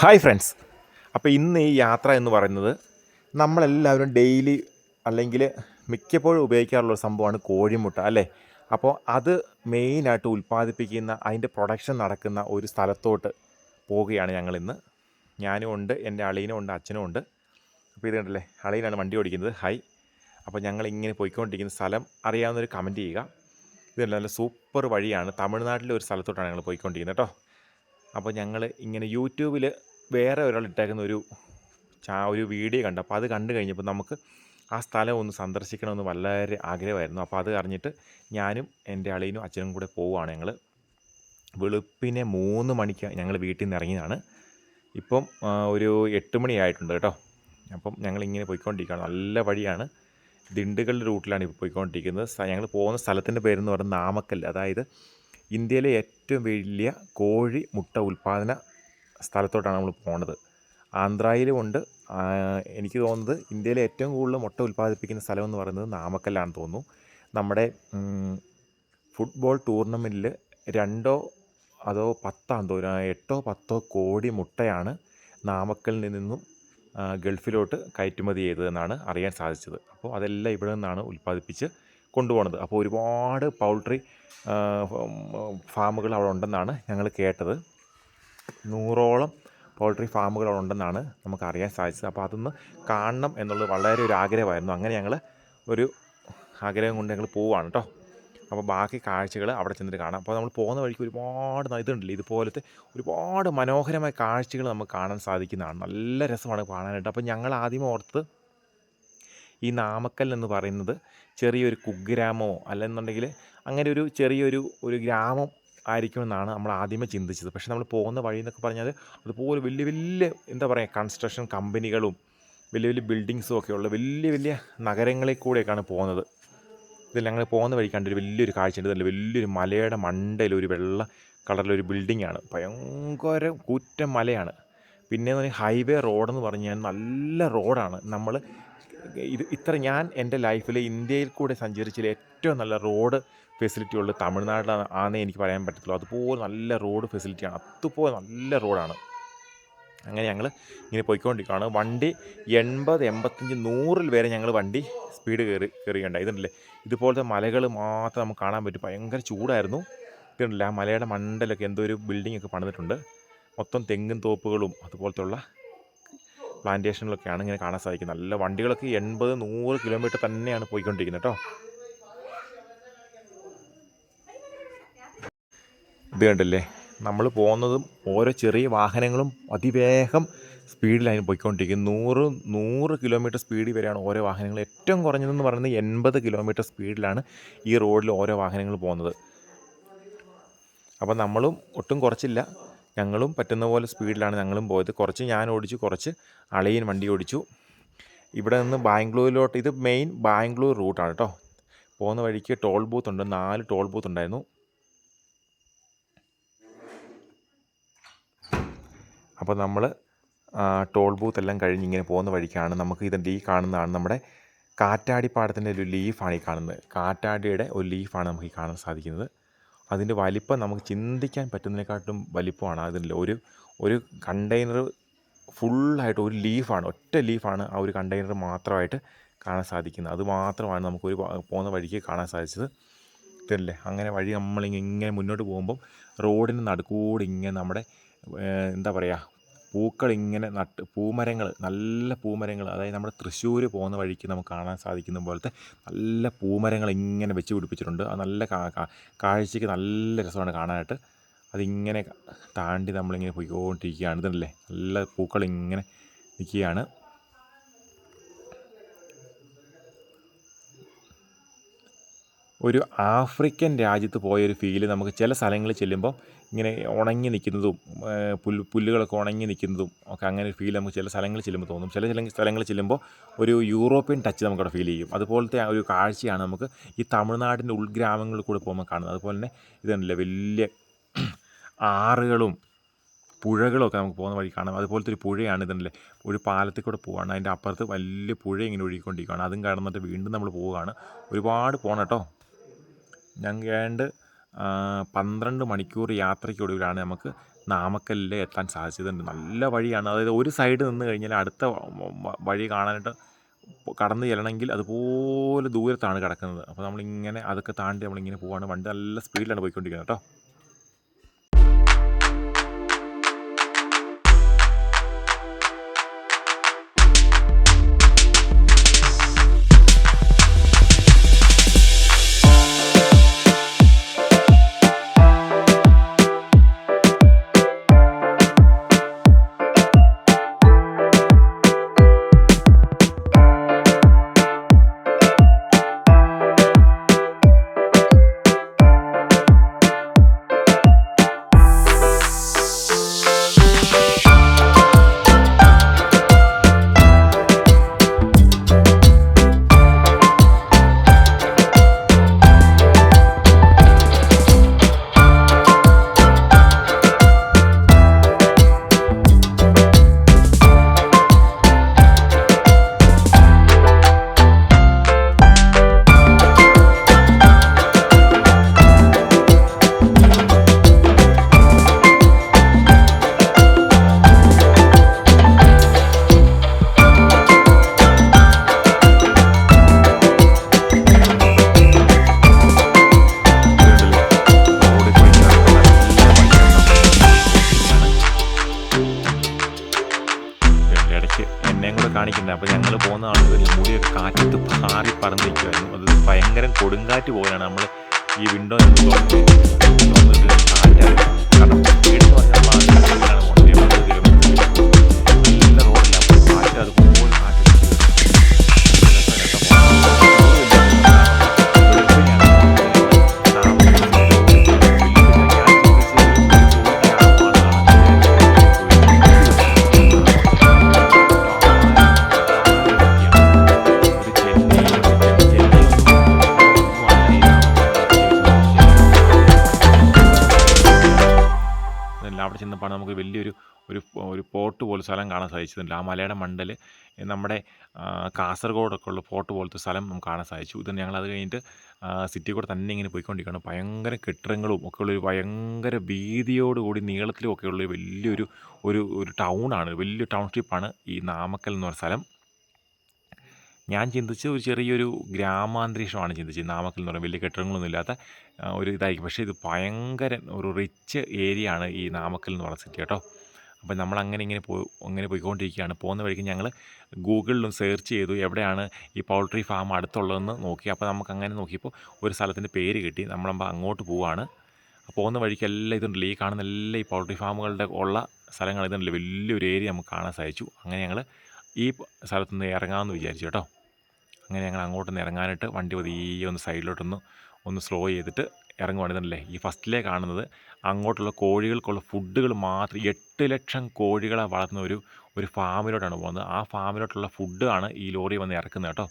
Hi friends അപ്പോൾ ഇന്ന് ഈ യാത്ര എന്ന് പറയുന്നത് നമ്മളെല്ലാവരും ഡെയിലി അല്ലെങ്കിൽ മിക്കപ്പോഴും ഉപയോഗിക്കാറുള്ള ഒരു സംഭവമാണ് കോഴിമുട്ട അല്ലേ? അപ്പോൾ അത് മെയിനായിട്ട് ഉൽപ്പാദിപ്പിക്കുന്ന അതിന്റെ പ്രൊഡക്ഷൻ നടക്കുന്ന ഒരു സ്ഥലത്തോട്ട് പോവുകയാണ് ഞങ്ങളിന്ന് ഞാനും ഉണ്ട് എന്റെ അളീനും ഉണ്ട് അച്ഛനും ഉണ്ട്. അപ്പോൾ ഇത് കണ്ടല്ലേ? അളീനാണ് വണ്ടി ഓടിക്കുന്നത്. ഹായ് അപ്പോൾ ഞങ്ങൾ ഇങ്ങനെ പോയിക്കൊണ്ടിരിക്കുന്ന സ്ഥലം അറിയാവുന്നൊരു കമന്റ് ചെയ്യുക. ഇത് നല്ല സൂപ്പർ വഴിയാണ്. തമിഴ്നാട്ടിലെ ഒരു സ്ഥലത്തോട്ടാണ് ഞങ്ങൾ പോയിക്കൊണ്ടിരിക്കുന്നത് കേട്ടോ. അപ്പോൾ ഞങ്ങൾ ഇങ്ങനെ യൂട്യൂബിൽ വേറെ ഒരാൾ ഇട്ടേക്കുന്ന ഒരു ചാ ഒരു വീഡിയോ കണ്ടു. അപ്പോൾ അത് കണ്ടു കഴിഞ്ഞപ്പോൾ നമുക്ക് ആ സ്ഥലം ഒന്ന് സന്ദർശിക്കണമെന്ന് വളരെ ആഗ്രഹമായിരുന്നു. അപ്പോൾ അത് അറിഞ്ഞിട്ട് ഞാനും എന്റെ അളിയനും അച്ഛനും കൂടെ പോവുകയാണ് ഞങ്ങൾ വെളുപ്പിനെ മൂന്ന് മണിക്ക് ഞങ്ങൾ വീട്ടിൽ നിന്ന് ഇറങ്ങിയതാണ്. ഇപ്പം ഒരു എട്ട് മണിയായിട്ടുണ്ട് കേട്ടോ. അപ്പം ഞങ്ങൾ ഇങ്ങനെ പോയിക്കൊണ്ടിരിക്കുകയാണ്. നല്ല വഴിയാണ്. ദിണ്ടുകളുടെ റൂട്ടിലാണ് ഇപ്പോൾ പോയിക്കൊണ്ടിരിക്കുന്നത്. ഞങ്ങൾ പോകുന്ന സ്ഥലത്തിന്റെ പേരെന്ന് പറയുന്നത് നാമക്കല്ല്. അതായത് ഇന്ത്യയിലെ ഏറ്റവും വലിയ കോഴി മുട്ട ഉൽപ്പാദന സ്ഥലത്തോട്ടാണ് നമ്മൾ പോണത്. ആന്ധ്രയിലുമുണ്ട് എനിക്ക് തോന്നുന്നത് ഇന്ത്യയിലെ ഏറ്റവും കൂടുതൽ മുട്ട ഉൽപ്പാദിപ്പിക്കുന്ന സ്ഥലം എന്ന് പറയുന്നത് നാമക്കല്ലാണെന്ന് തോന്നുന്നു. നമ്മുടെ ഫുട്ബോൾ ടൂർണമെന്റിൽ രണ്ടോ അതോ പത്താം തോന്നുന്നു എട്ടോ പത്തോ കോടി മുട്ടയാണ് നാമക്കലിൽ നിന്നും ഗൾഫിലോട്ട് കയറ്റുമതി ചെയ്തതെന്നാണ് അറിയാൻ സാധിച്ചത്. അപ്പോൾ അതെല്ലാം ഇവിടെ നിന്നാണ് ഉൽപ്പാദിപ്പിച്ച് കൊണ്ടുപോകുന്നത് അപ്പോൾ ഒരുപാട് പൗൾട്രി ഫാമുകൾ അവിടെ ഉണ്ടെന്നാണ് ഞങ്ങൾ കേട്ടത്. നൂറോളം പോൾട്രി ഫാമുകൾ ഉണ്ടെന്നാണ് നമുക്ക് അറിയാൻ സാധിച്ചത്. അപ്പോൾ അതൊന്ന് കാണണം എന്നുള്ളത് വളരെ ഒരു ആഗ്രഹമായിരുന്നു. അങ്ങനെ ഞങ്ങൾ ഒരു ആഗ്രഹം കൊണ്ട് ഞങ്ങൾ പോവുകയാണ് കേട്ടോ. അപ്പോൾ ബാക്കി കാഴ്ചകൾ അവിടെ ചെന്നിട്ട് കാണാം. അപ്പോൾ നമ്മൾ പോകുന്ന വഴിക്ക് ഒരുപാട് ഇതുണ്ടല്ലോ? ഇതുപോലത്തെ ഒരുപാട് മനോഹരമായ കാഴ്ചകൾ നമുക്ക് കാണാൻ സാധിക്കുന്നതാണ്. നല്ല രസമാണ് കാണാനായിട്ട്. അപ്പോൾ ഞങ്ങൾ ആദ്യം ഓർത്ത് ഈ നാമക്കൽ എന്ന് പറയുന്നത് ചെറിയൊരു കുഗ്രാമമോ അല്ലെന്നുണ്ടെങ്കിൽ അങ്ങനെ ഒരു ചെറിയൊരു ഒരു ഗ്രാമം ആയിരിക്കുമെന്നാണ് നമ്മൾ ആദ്യമേ ചിന്തിച്ചത്. പക്ഷേ നമ്മൾ പോകുന്ന വഴി എന്നൊക്കെ പറഞ്ഞാൽ അതുപോലെ വലിയ വലിയ എന്താ പറയുക കൺസ്ട്രക്ഷൻ കമ്പനികളും വലിയ വലിയ ബിൽഡിങ്സും ഒക്കെ ഉള്ള വലിയ വലിയ നഗരങ്ങളിൽ കൂടെയൊക്കെയാണ് പോകുന്നത്. ഇതിൽ ഞങ്ങൾ പോകുന്ന വഴി കണ്ടൊരു വലിയൊരു കാഴ്ചയുണ്ട് ഇതല്ല വലിയൊരു മലയുടെ മണ്ടയിൽ ഒരു വെള്ള കളറിലൊരു ബിൽഡിംഗ് ആണ്. ഭയങ്കര കൂറ്റൻ മലയാണ്. പിന്നെ ഹൈവേ റോഡെന്ന് പറഞ്ഞാൽ നല്ല റോഡാണ് നമ്മൾ ഇത് ഇത്ര ഞാൻ എന്റെ ലൈഫിൽ ഇന്ത്യയിൽ കൂടെ സഞ്ചരിച്ചതിൽ ഏറ്റവും നല്ല റോഡ് ഫെസിലിറ്റി ഉള്ളത് തമിഴ്നാട്ടിലാണ് ആണെന്നേ എനിക്ക് പറയാൻ പറ്റത്തുള്ളൂ. അതുപോലെ നല്ല റോഡ് ഫെസിലിറ്റിയാണ് അതുപോലെ നല്ല റോഡാണ്. അങ്ങനെ ഞങ്ങൾ ഇങ്ങനെ പോയിക്കൊണ്ടിരിക്കുകയാണ്. വണ്ടി എൺപത് എൺപത്തഞ്ച് നൂറിൽ വരെ ഞങ്ങൾ വണ്ടി സ്പീഡ് കയറി കയറിയുണ്ടായി ഇതുണ്ടല്ലേ? ഇതുപോലത്തെ മലകൾ മാത്രം നമുക്ക് കാണാൻ പറ്റും. ഭയങ്കര ചൂടായിരുന്നു. ഇതുണ്ടല്ലേ? ആ മലയുടെ മണ്ടലൊക്കെ എന്തോ ഒരു ബിൽഡിംഗ് ഒക്കെ പണിതിട്ടുണ്ട്. മൊത്തം തെങ്ങും തോപ്പുകളും അതുപോലത്തെ പ്ലാന്റേഷനിലൊക്കെയാണ് ഇങ്ങനെ കാണാൻ സാധിക്കുന്നത്. നല്ല വണ്ടികളൊക്കെ എൺപത് നൂറ് കിലോമീറ്റർ തന്നെയാണ് പോയിക്കൊണ്ടിരിക്കുന്നത് കേട്ടോ. ഇത് കണ്ടല്ലേ? നമ്മൾ പോകുന്നതും ഓരോ ചെറിയ വാഹനങ്ങളും അതിവേഗം സ്പീഡിലാണ് പോയിക്കൊണ്ടിരിക്കുന്നത് നൂറ് നൂറ് കിലോമീറ്റർ സ്പീഡിൽ വരെയാണ് ഓരോ വാഹനങ്ങൾ. ഏറ്റവും കുറഞ്ഞതെന്ന് പറയുന്നത് എൺപത് കിലോമീറ്റർ സ്പീഡിലാണ് ഈ റോഡിൽ ഓരോ വാഹനങ്ങൾ പോകുന്നത്. അപ്പോൾ നമ്മളും ഒട്ടും കുറച്ചില്ല. ഞങ്ങളും പറ്റുന്ന പോലെ സ്പീഡിലാണ് ഞങ്ങളും പോയത്. കുറച്ച് ഞാൻ ഓടിച്ചു കുറച്ച് അളിയൻ വണ്ടി ഓടിച്ചു. ഇവിടെ നിന്ന് ബാംഗ്ലൂരിലോട്ട് ഇത് മെയിൻ ബാംഗ്ലൂർ റൂട്ടാണ് കേട്ടോ പോകുന്ന വഴിക്ക് ടോൾ ബൂത്ത് ഉണ്ട് നാല് ടോൾ ബൂത്ത് ഉണ്ടായിരുന്നു. അപ്പോൾ നമ്മൾ ടോൾ ബൂത്ത് എല്ലാം കഴിഞ്ഞ് ഇങ്ങനെ പോകുന്ന വഴിക്കാണ് നമുക്ക് ഇതിന്റെ ഈ കാണുന്നതാണ് നമ്മുടെ കാറ്റാടിപ്പാടത്തിന്റെ ഒരു ലീഫാണ് ഈ കാണുന്നത്. കാറ്റാടിയുടെ ഒരു ലീഫാണ് നമുക്ക് ഈ കാണാൻ സാധിക്കുന്നത്. അതിന്റെ വലിപ്പം നമുക്ക് ചിന്തിക്കാൻ പറ്റുന്നതിനെക്കാട്ടും വലിപ്പമാണ്. അതിന്റെ ഒരു ഒരു കണ്ടെയ്നർ ഫുള്ളായിട്ട് ഒരു ലീഫാണ് ഒറ്റ ലീഫാണ് ആ ഒരു കണ്ടെയ്നർ മാത്രമായിട്ട് കാണാൻ സാധിക്കുന്നത്. അത് മാത്രമാണ് നമുക്കൊരു പോകുന്ന വഴിക്ക് കാണാൻ സാധിച്ചത്. ഇതല്ലേ? അങ്ങനെ വഴി നമ്മളിങ്ങനെ ഇങ്ങനെ മുന്നോട്ട് പോകുമ്പം റോഡിന് നടുക്കൂടെ ഇങ്ങനെ നമ്മുടെ എന്താ പറയുക പൂക്കൾ ഇങ്ങനെ നട്ട് പൂമരങ്ങൾ നല്ല പൂമരങ്ങൾ അതായത് നമ്മുടെ തൃശ്ശൂർ പോകുന്ന വഴിക്ക് നമുക്ക് കാണാൻ സാധിക്കുന്ന പോലത്തെ നല്ല പൂമരങ്ങൾ ഇങ്ങനെ വെച്ച് പിടിപ്പിച്ചിട്ടുണ്ട്. അത് നല്ല കാഴ്ചയ്ക്ക് നല്ല രസമാണ് കാണാനായിട്ട്. അതിങ്ങനെ താണ്ടി നമ്മളിങ്ങനെ പോയിക്കൊണ്ടിരിക്കുകയാണ്. ഇതല്ലേ നല്ല പൂക്കൾ ഇങ്ങനെ നിൽക്കുകയാണ്. ഒരു ആഫ്രിക്കൻ രാജ്യത്ത് പോയൊരു ഫീൽ നമുക്ക് ചില സ്ഥലങ്ങളിൽ ചെല്ലുമ്പോൾ ഇങ്ങനെ ഉണങ്ങി നിൽക്കുന്നതും പുൽ പുല്ല് പുല്ലുകളൊക്കെ ഉണങ്ങി നിൽക്കുന്നതും ഒക്കെ അങ്ങനെ ഒരു ഫീൽ നമുക്ക് ചില സ്ഥലങ്ങളിൽ ചെല്ലുമ്പോൾ തോന്നും. ചില ചില സ്ഥലങ്ങളിൽ ചെല്ലുമ്പോൾ ഒരു യൂറോപ്യൻ ടച്ച് നമുക്കവിടെ ഫീൽ ചെയ്യും. അതുപോലത്തെ ആ ഒരു കാഴ്ചയാണ് നമുക്ക് ഈ തമിഴ്നാടിന്റെ ഉൾഗ്രാമങ്ങളിൽ കൂടെ പോകുമ്പോൾ കാണുന്നത്. അതുപോലെ തന്നെ ഇതല്ലേ വലിയ ആറുകളും പുഴകളൊക്കെ നമുക്ക് പോകുന്ന വഴി കാണാം. അതുപോലത്തെ ഒരു പുഴയാണ് ഇതല്ലേ ഒരു പാലത്തിൽ കൂടെ പോവുകയാണ് അതിന്റെ അപ്പുറത്ത് വലിയ പുഴ ഇങ്ങനെ ഒഴുകിക്കൊണ്ടിരിക്കുകയാണ്. അതും കടന്നിട്ട് വീണ്ടും നമ്മൾ പോവുകയാണ്. ഒരുപാട് പോകണം കേട്ടോ. ഞങ്ങൾ ഏണ്ട് പന്ത്രണ്ട് മണിക്കൂർ യാത്രയ്ക്കൊടുവിലാണ് നമുക്ക് നാമക്കല്ലിൽ എത്താൻ സാധിച്ചതുണ്ട് നല്ല വഴിയാണ്. അതായത് ഒരു സൈഡ് നിന്ന് കഴിഞ്ഞാൽ അടുത്ത വഴി കാണാനായിട്ട് കടന്നു ചെല്ലണമെങ്കിൽ അതുപോലെ ദൂരത്താണ് കിടക്കുന്നത്. അപ്പോൾ നമ്മളിങ്ങനെ അതൊക്കെ താണ്ടി നമ്മളിങ്ങനെ പോവാണ്. വണ്ടി നല്ല സ്പീഡിലാണ് പോയിക്കൊണ്ടിരിക്കുന്നത് കേട്ടോ. കൊടുങ്കാറ്റ് പോലെയാണ് നമ്മൾ ഈ വിൻഡോ സ്ഥലം കാണാൻ സാധിച്ചിട്ടുണ്ട്. ആ മലയുടെ മണ്ടൽ നമ്മുടെ കാസർഗോഡൊക്കെ ഉള്ള ഫോർട്ട് പോലത്തെ സ്ഥലം നമുക്ക് കാണാൻ സാധിച്ചു. ഇത് ഞങ്ങൾ അത് കഴിഞ്ഞിട്ട് സിറ്റി കൂടെ തന്നെ ഇങ്ങനെ പോയിക്കൊണ്ടിരിക്കുകയാണ്. ഭയങ്കര കെട്ടിടങ്ങളും ഒക്കെ ഉള്ളൊരു ഭയങ്കര വീതിയോടുകൂടി നീളത്തിലും ഒക്കെ ഉള്ളൊരു വലിയൊരു ഒരു ഒരു ടൗണാണ്. വലിയ ടൗൺഷിപ്പാണ് ഈ നാമക്കൽ എന്ന് പറഞ്ഞ സ്ഥലം. ഞാൻ ചിന്തിച്ച ഒരു ചെറിയൊരു ഗ്രാമാന്തരീക്ഷമാണ് ചിന്തിച്ചത്. നാമക്കൽ എന്ന് പറയുന്നത് വലിയ കെട്ടിടങ്ങളൊന്നും ഇല്ലാത്ത ഒരു ഇതായിരിക്കും. പക്ഷേ ഇത് ഭയങ്കര ഒരു റിച്ച് ഏരിയ ആണ് ഈ നാമക്കൽ എന്ന് പറഞ്ഞ സിറ്റി കേട്ടോ. അപ്പോൾ നമ്മൾ അങ്ങനെ ഇങ്ങനെ പോയി അങ്ങനെ പോയിക്കൊണ്ടിരിക്കുകയാണ്. പോകുന്ന വഴിക്ക് ഞങ്ങൾ ഗൂഗിളിലും സെർച്ച് ചെയ്തു എവിടെയാണ് ഈ പൗൾട്രി ഫാം അടുത്തുള്ളതെന്ന് നോക്കി. അപ്പോൾ നമുക്ക് അങ്ങനെ നോക്കിയപ്പോൾ ഒരു സ്ഥലത്തിന്റെ പേര് കിട്ടി. നമ്മളപ്പോൾ അങ്ങോട്ട് പോവുകയാണ് പോകുന്ന വഴിക്ക് എല്ലാം ഇതുണ്ടല്ലോ. ഈ കാണുന്ന എല്ലാ ഈ പൗൾട്രി ഫാമുകളുടെ ഉള്ള സ്ഥലങ്ങൾ ഇതുണ്ടല്ലോ. വലിയൊരു ഏരിയ നമുക്ക് കാണാൻ സാധിച്ചു. അങ്ങനെ ഞങ്ങൾ ഈ സ്ഥലത്തുനിന്ന് ഇറങ്ങാമെന്ന് വിചാരിച്ചു കേട്ടോ. അങ്ങനെ ഞങ്ങൾ അങ്ങോട്ടൊന്ന് ഇറങ്ങാനായിട്ട് വണ്ടി പതിയെ ഒന്ന് സൈഡിലോട്ടൊന്ന് ഒന്ന് സ്ലോ ചെയ്തിട്ട് ഇറങ്ങുവാണെന്നല്ലേ ഈ ഫസ്റ്റിലേ കാണുന്നത് അങ്ങോട്ടുള്ള കോഴികൾക്കുള്ള ഫുഡുകൾ മാത്രം എട്ട് ലക്ഷം കോഴികളെ വളർത്തുന്ന ഒരു ഒരു ഫാമിലോട്ടാണ് പോകുന്നത്. ആ ഫാമിലോട്ടുള്ള ഫുഡാണ് ഈ ലോറി വന്ന് ഇറക്കുന്നത് കേട്ടോ.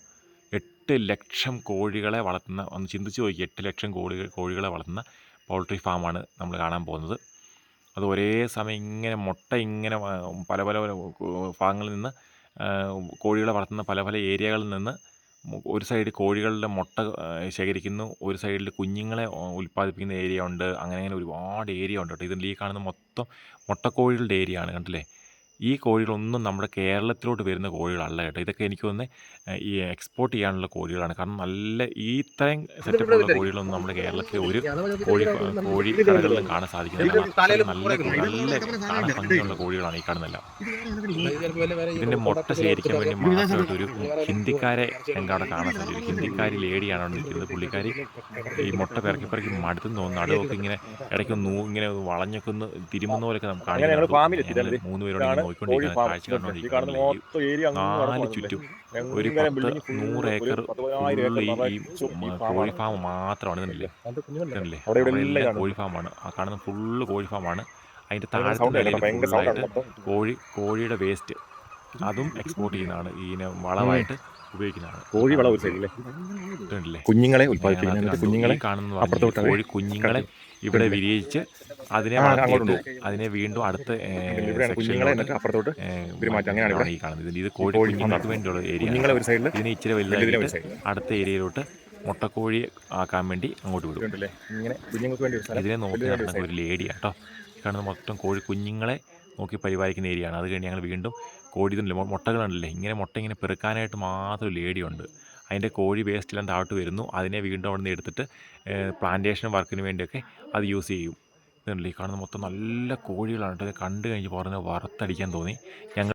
എട്ട് ലക്ഷം കോഴികളെ വളർത്തുന്ന ഒന്ന് ചിന്തിച്ച് നോക്കി എട്ട് ലക്ഷം കോഴികൾ കോഴികളെ വളർത്തുന്ന പൗൾട്രി ഫാമാണ് നമ്മൾ കാണാൻ പോകുന്നത്. അത് ഒരേ സമയം ഇങ്ങനെ മുട്ട ഇങ്ങനെ പല പല ഭാഗങ്ങളിൽ നിന്ന് കോഴികളെ വളർത്തുന്ന പല പല ഏരിയകളിൽ നിന്ന് ഒരു സൈഡിൽ കോഴികളുടെ മുട്ട ശേഖരിക്കുന്നു ഒരു സൈഡിൽ കുഞ്ഞുങ്ങളെ ഉൽപ്പാദിപ്പിക്കുന്ന ഏരിയ ഉണ്ട് അങ്ങനെ അങ്ങനെ ഒരുപാട് ഏരിയ ഉണ്ട് കേട്ടോ ഇതിൽ ഈ കാണുന്ന മൊത്തം മുട്ടക്കോഴികളുടെ ഏരിയ ആണ് കണ്ടില്ലേ? ഈ കോഴികളൊന്നും നമ്മുടെ കേരളത്തിലോട്ട് വരുന്ന കോഴികളല്ല കേട്ടോ. ഇതൊക്കെ എനിക്ക് തോന്നുന്നത് ഈ എക്സ്പോർട്ട് ചെയ്യാനുള്ള കോഴികളാണ്. കാരണം നല്ല ഈ ഇത്രയും സെറ്റപ്പുള്ള കോഴികളൊന്നും നമ്മുടെ കേരളത്തിലെ ഒരു കോഴി കോഴി കടകളിലും കാണാൻ സാധിക്കുന്നില്ല നല്ല നല്ല കാണാൻ ഭംഗിയുള്ള കോഴികളാണ് ഈ കാണുന്നില്ല ഇതിന്റെ മുട്ട ശേഖരിക്കാൻ വേണ്ടി മാത്രമായിട്ട് ഒരു ഹിന്ദിക്കാരെ ഞങ്ങൾക്ക് അവിടെ കാണാൻ സാധിക്കും. ഹിന്ദിക്കാരി ലേഡിയാണ് അവിടെ നിൽക്കുന്നത്. പുള്ളിക്കാരി ഈ മുട്ട പിറക്കി പിറക്കി മടുത്തെന്ന് തോന്നുന്നു. നടുവൊക്കെ ഇങ്ങനെ ഇടയ്ക്ക് നൂ ഇങ്ങനെ വളഞ്ഞൊക്കെ ഒന്ന് തിരുമുന്ന പോലെയൊക്കെ നമുക്ക് കാണിക്കാൻ ഫാമിൽ എത്തി. ഞങ്ങൾ മൂന്ന് പേരോട് ഇതാണ് ഇങ്ങനെ കോഴി നോക്കിക്കൊണ്ടിരിക്കുന്ന കാഴ്ച ഈ കാണുന്ന കണ്ടുകൊണ്ടിരിക്കുകയാണ് ഏരിയ നാല് ചുറ്റും ഒരു പത്ത് നൂറ് ഏക്കർ ഈ ഈ കോഴി ഫാം മാത്രമാണ് കോഴിഫാമാണ് അവിടെ. കോഴി ഫാമാണ്. ആ കാണുന്ന ഫുള്ള് കോഴി ഫാമാണ്. അതിന്റെ സൗണ്ട് താഴത്തെ കേട്ടോ നിലയിൽ ഭയങ്കര സൗണ്ട് ഫുള്ളായിട്ട് കോഴി കോഴിയുടെ വേസ്റ്റ് അതും എക്സ്പോർട്ട് ചെയ്യുന്നതാണ്. ഇതിനെ വളമായിട്ട് ഉപയോഗിക്കുന്നതാണ്. കോഴി വളം കുഞ്ഞുങ്ങളെ ഉൽപ്പാദിപ്പിക്കുന്നത്. കുഞ്ഞുങ്ങളെ കാണുന്ന കോഴി കുഞ്ഞുങ്ങളെ ഇവിടെ വിരിയിച്ച് അതിനെ അതിനെ വീണ്ടും അടുത്ത അപ്പുറത്തോട്ട് ഇത് കോഴി കുഞ്ഞുങ്ങൾക്ക് ഏരിയ. ഒരു സൈഡിൽ ഇച്ചിരി അടുത്ത ഏരിയയിലോട്ട് മുട്ടക്കോഴി ആക്കാൻ വേണ്ടി അങ്ങോട്ട് വിടും. ഇതിനെ നോക്കി നടക്കുന്ന ഒരു ലേഡിയാണ് കേട്ടോ കാണുന്ന മൊത്തം കോഴി കുഞ്ഞുങ്ങളെ നോക്കി പരിപാലിക്കുന്ന ഏരിയയാണ്. അത് കഴിഞ്ഞ് ഞങ്ങൾ വീണ്ടും കോഴി ഇതിനില്ല മുട്ടകളുണ്ടല്ലേ ഇങ്ങനെ മുട്ട ഇങ്ങനെ പെറുക്കാനായിട്ട് മാത്രം ലേഡിയുണ്ട് അതിന്റെ കോഴി വേസ്റ്റെല്ലാം താഴ്ത്തു വരുന്നു. അതിനെ വീണ്ടും അവിടെ നിന്ന് എടുത്തിട്ട് പ്ലാന്റേഷൻ വർക്കിന് വേണ്ടിയൊക്കെ അത് യൂസ് ചെയ്യും. ഇതുണ്ട്. ഈ കാണുന്ന മൊത്തം നല്ല കോഴികളാണ് കേട്ടോ. ഇത് കണ്ടു കഴിഞ്ഞ് പറഞ്ഞ് വറുത്തടിക്കാൻ തോന്നി. ഞങ്ങൾ